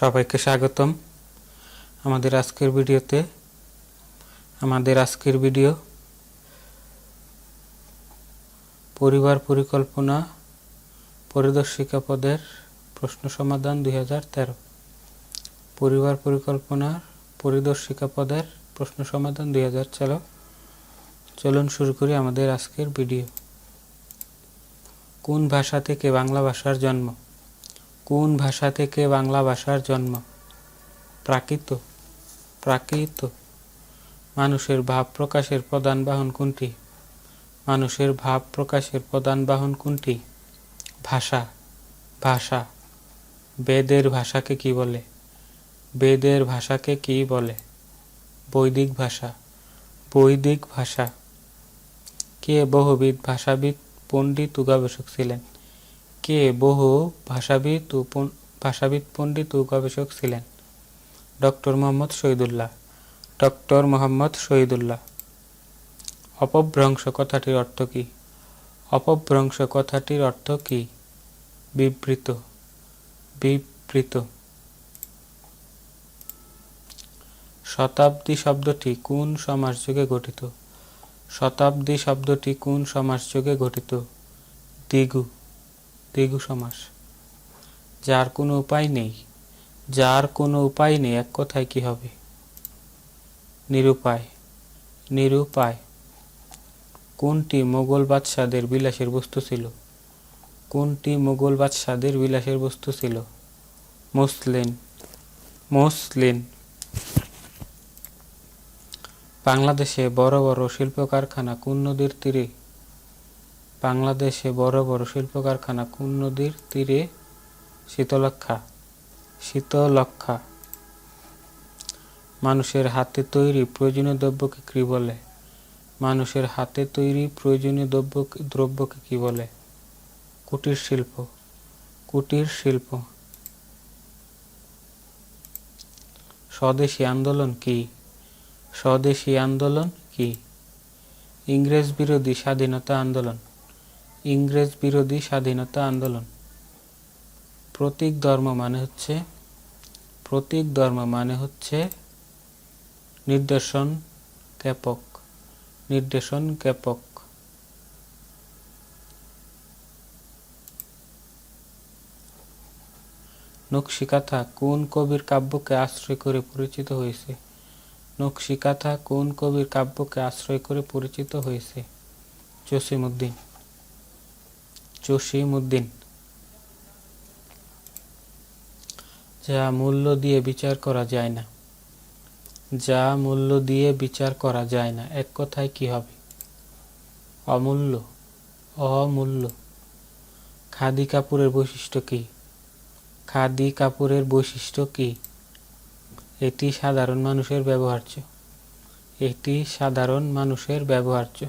সবাইকে স্বাগতম। আমাদের আজকের ভিডিওতে, আমাদের আজকের ভিডিও পরিবার পরিকল্পনা পরিদর্শিকা পদের প্রশ্ন সমাধান দুই হাজার তেরো। পরিবার পরিকল্পনার পরিদর্শিকা পদের প্রশ্ন সমাধান দুই হাজার তেরো। চলুন শুরু করি আমাদের আজকের ভিডিও। কোন ভাষা থেকে বাংলা ভাষার জন্ম? কোন ভাষা থেকে বাংলা ভাষার জন্ম? প্রাকৃত। প্রাকৃত। মানুষের ভাব প্রকাশের প্রধান বাহন কোনটি? মানুষের ভাব প্রকাশের প্রধান বাহন কোনটি? ভাষা। ভাষা। বেদের ভাষাকে কি বলে? বেদের ভাষাকে কি বলে? বৈদিক ভাষা। বৈদিক ভাষা। কে বহুবিধ ভাষাবিদ, পণ্ডিত ও গবেষক ছিলেন? কে বহু ভাষাবিদ ও ভাষাবিদ পণ্ডিত ও গবেষক ছিলেন? Doctor Mohammad Shahidullah, doctor Mohammad Shahidullah. অপভ্রংশ কথাটির অর্থ কী? অপভ্রংশ কথাটির অর্থ কী? বিবৃত বিবৃত। শতাব্দী শব্দটি কোন সমাসযোগে গঠিত? শতাব্দী শব্দটি কোন সমাসযোগে গঠিত? দিগু দিগু সমাস। যার কোনো উপায় নেই, যার কোনো উপায় নেই, এক কথায় কি হবে? নিরুপায় নিরুপায়। কোনটি মোগল বাদশাদের বিলাসের বস্তু ছিল? কোনটি মোগল বাদশাদের বিলাসের বস্তু ছিল? মুসলিন মুসলিন বাংলাদেশে বড় বড় শিল্প কারখানা কোন নদীর তীরে বাংলাদেশে বড় বড় শিল্প কারখানা কোন নদীর তীরে? শীতলক্ষা শীতলক্ষা মানুষের হাতে তৈরি প্রয়োজনীয় দ্রব্যকে কী বলে? মানুষের হাতে তৈরি প্রয়োজনীয় দ্রব্য, দ্রব্যকে কী বলে? কুটির শিল্প। কুটির শিল্প। স্বদেশী আন্দোলন কি? স্বদেশী আন্দোলন কি? ইংরেজ বিরোধী স্বাধীনতা আন্দোলন। ইংরেজ বিরোধী স্বাধীনতা আন্দোলন। প্রতীক ধর্ম মানে হচ্ছে, প্রতীক ধর্ম মানে হচ্ছে নির্দেশন ক্যাপক, নির্দেশন জ্ঞাপক নকশিকাথা কোন কবির কাব্যকে আশ্রয় করে পরিচিত হয়েছে? নকশিকাথা কোন কবির কাব্যকে আশ্রয় করে পরিচিত হয়েছে? জসিমউদ্দিন। জসিমউদ্দিন। যা মূল্য দিয়ে বিচার করা যায় না। যা মূল্য দিয়ে বিচার করা যায় না। এক কথায় কি হবে? অমূল্য? অমূল্য। খাদি কাপড়ের বৈশিষ্ট্য কি? খাদি কাপড়ের বৈশিষ্ট্য কি? এটি সাধারণ মানুষের ব্যবহার্য। এটি সাধারণ মানুষের ব্যবহার্য।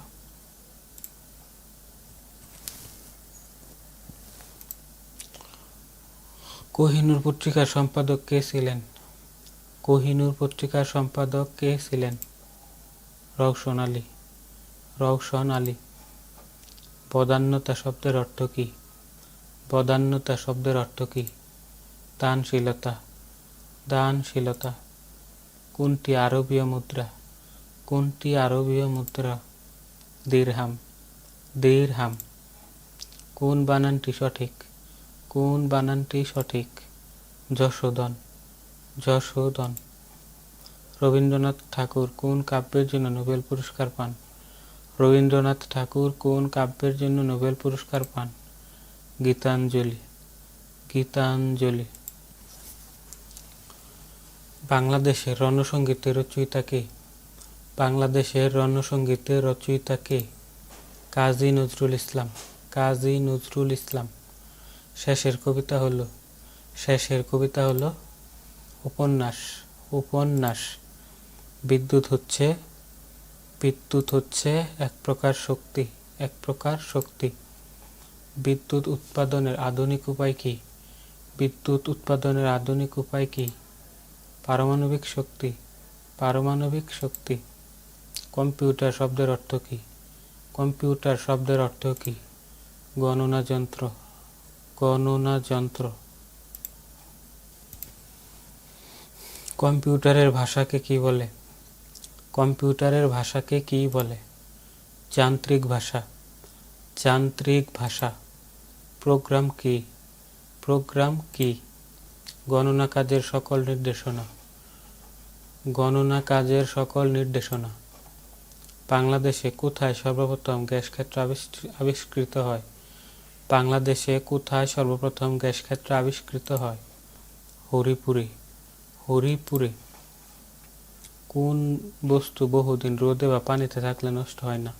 কোহিনূর পত্রিকার সম্পাদক কে ছিলেন? কোহিনূর পত্রিকার সম্পাদক কে ছিলেন? রওশন আলী। রওশন আলী। বদান্যতা শব্দের অর্থ কী? বদান্যতা শব্দের অর্থ কী? দানশীলতা। দানশীলতা। কোনটি আরবীয় মুদ্রা? কোনটি আরবীয় মুদ্রা? দীরহাম। দীরহাম। কোন বানানটি সঠিক? কোন বানানটি সঠিক? যশোদন। যশোদন। রবীন্দ্রনাথ ঠাকুর কোন কাব্যের জন্য নোবেল পুরস্কার পান? রবীন্দ্রনাথ ঠাকুর কোন কাব্যের জন্য নোবেল পুরস্কার পান? গীতাঞ্জলি। গীতাঞ্জলি। বাংলাদেশের রণসঙ্গীতের রচয়িতা কে? বাংলাদেশের রণসঙ্গীতের রচয়িতা কে? কাজী নজরুল ইসলাম। কাজী নজরুল ইসলাম। শেষের কবিতা হলো, শেষের কবিতা হলো উপন্যাস উপন্যাস। বিদ্যুৎ হচ্ছে বিদ্যুৎ হচ্ছে এক প্রকার শক্তি, এক প্রকার শক্তি। বিদ্যুৎ উৎপাদনের আধুনিক উপায় কি? বিদ্যুৎ উৎপাদনের আধুনিক উপায় কি? পারমাণবিক শক্তি পারমাণবিক শক্তি। কম্পিউটার শব্দের অর্থ কী? কম্পিউটার শব্দের অর্থ কী? গণনা যন্ত্র। গণনা যন্ত্র। কম্পিউটারের ভাষাকে কি বলে? কম্পিউটারের ভাষাকে কি বলে? যান্ত্রিক ভাষা। যান্ত্রিক ভাষা। প্রোগ্রাম কি? প্রোগ্রাম কি? গণনা কাজের সকল নির্দেশনা। গণনা কাজের সকল নির্দেশনা। বাংলাদেশে কোথায় সর্বপ্রথম গ্যাস ক্ষেত্র আবিষ্কৃ- আবিষ্কৃত হয়? বাংলাদেশে কোথায় সর্বপ্রথম গ্যাস ক্ষেত্র আবিষ্কৃত হয়? হরিপুরে। হরিপুরে। কোন বস্তু বহুদিন রোদে বা পানিতে থাকলে নষ্ট হয় না?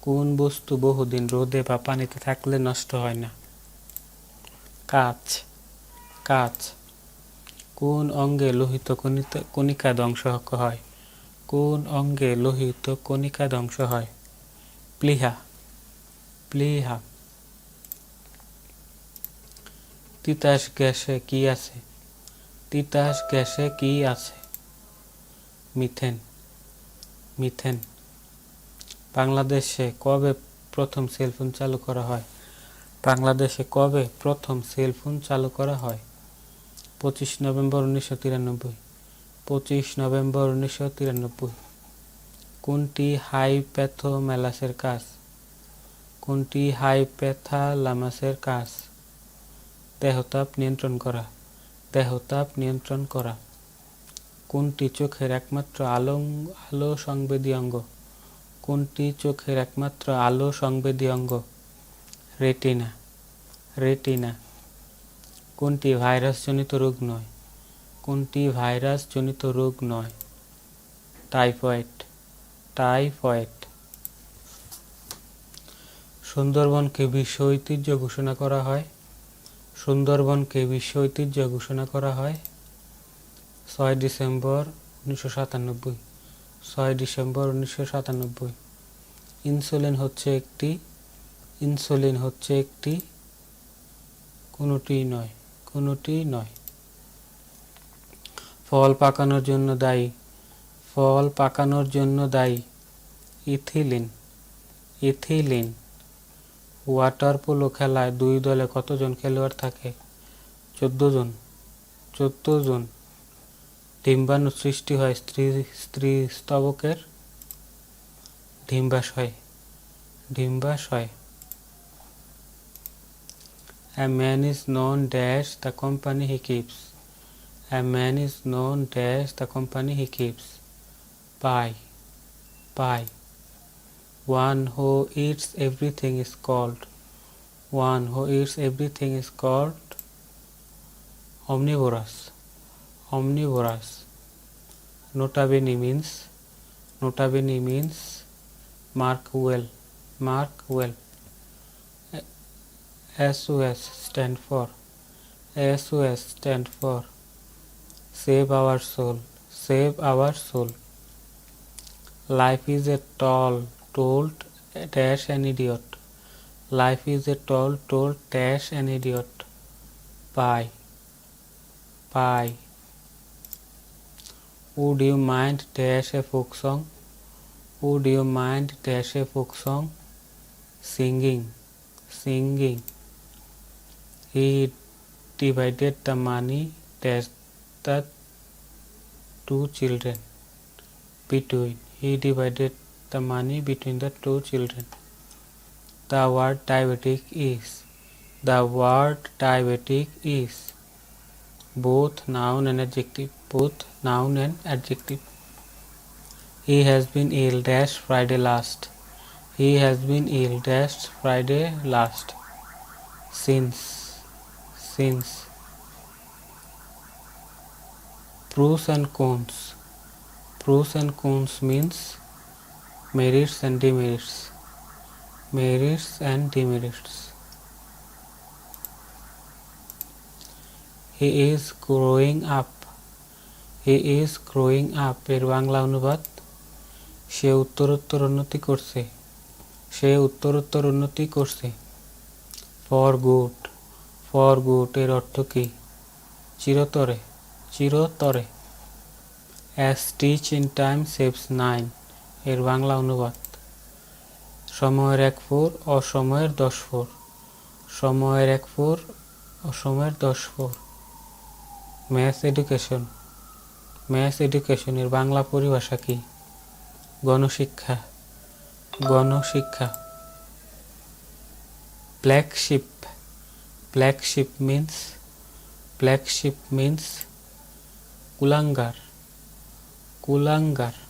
কোন বস্তু বহুদিন রোদে বা পানিতে থাকলে নষ্ট হয় না? কাচ। কাচ। কোন অঙ্গে লোহিত কণিকা ধ্বংস হয়? কোন অঙ্গে লোহিত কণিকা ধ্বংস হয়? প্লিহা। প্লিহা। তিতাস গ্যাসে কি আছে? তিতাস গ্যাসে কি আছে? Methane methane. বাংলাদেশে কবে প্রথম সেলফোন চালু করা হয়? বাংলাদেশে কবে প্রথম সেলফোন চালু করা হয়? পঁচিশ নভেম্বর উনিশশো তিরানব্বই। পঁচিশ নভেম্বর উনিশশো তিরানব্বই। কোনটি হাইপ্যাথোমেলাসের কাজ? কোনটি হাইপ্যাথালামাসের কাজ? দেহতাপ নিয়ন্ত্রণ করা। দেহতাপ নিয়ন্ত্রণ করা। কোনটি চোখের একমাত্র আলো আলো সংবেদী অঙ্গ? কোনটি চোখের একমাত্র আলো সংবেদী অঙ্গ? রেটিনা। রেটিনা। কোনটি ভাইরাসজনিত রোগ নয়? কোনটি ভাইরাসজনিত রোগ নয়? টাইফয়েড। টাইফয়েড। সুন্দরবনকে বিশ্ব ঐতিহ্য ঘোষণা করা হয়। সুন্দরবনকে বিশ্ব ঐতিহ্য ঘোষণা করা হয়? ছয় ডিসেম্বর উনিশশো সাতানব্বই। ছয় ডিসেম্বর উনিশশো সাতানব্বই। ইনসুলিন হচ্ছে একটি, ইনসুলিন হচ্ছে একটি কোনোটি নয় কোনোটি নয়। ফল পাকানোর জন্য দায়ী, ফল পাকানোর জন্য দায়ী, ইথিলিন ইথিলিন। ওয়াটার পোলো খেলায় দুই দলে কতজন খেলোয়াড় থাকে? চোদ্দ জন। চোদ্দ জন ডিম্বাণু সৃষ্টি হয় স্ত্রী স্ত্রী স্তবকের? ডিম্বাশয়। ডিম্বাশয়। A man is known dash the company he keeps a man is known dash the company he keeps পাই পাই One who eats everything is called. One who eats everything is called omnivorous. Omnivorous. Nota bene means nota bene means mark well. Mark well. SOS stand for SOS stand for save our soul save our soul life is a tall told dash an idiot. Life is a tall told dash an idiot. Bye. Bye. Would you mind dash a folk song? Would you mind dash a folk song? Singing. Singing. He divided the money dash the two children between. He divided the money between the two children. The word diabetic is. The word diabetic is. Both noun and adjective. Both noun and adjective. He has been ill dash friday last. He has been ill dash friday last. Since since. Pros and cons. Pros and cons means merits and demerits merits and demerits he is growing up. He is growing up. এর বাংলা অনুবাদ, সে উত্তরোত্তর উন্নতি করছে। সে উত্তরোত্তর উন্নতি করছে। For good for good এর অর্থ কি? চিরতরে। চিরতরে। A stitch in time saves nine এর বাংলা অনুবাদ। সময়ের এক ফোর, অসময়ের দশ ফোর। সময়ের এক ফোর, অসময়ের দশ ফোর। Math education. ম্যাথ এডুকেশনের বাংলা পরিভাষা কি? গণশিক্ষা। গণশিক্ষা। Black sheep black sheep means black sheep means কুলাঙ্গার। কুলাঙ্গার।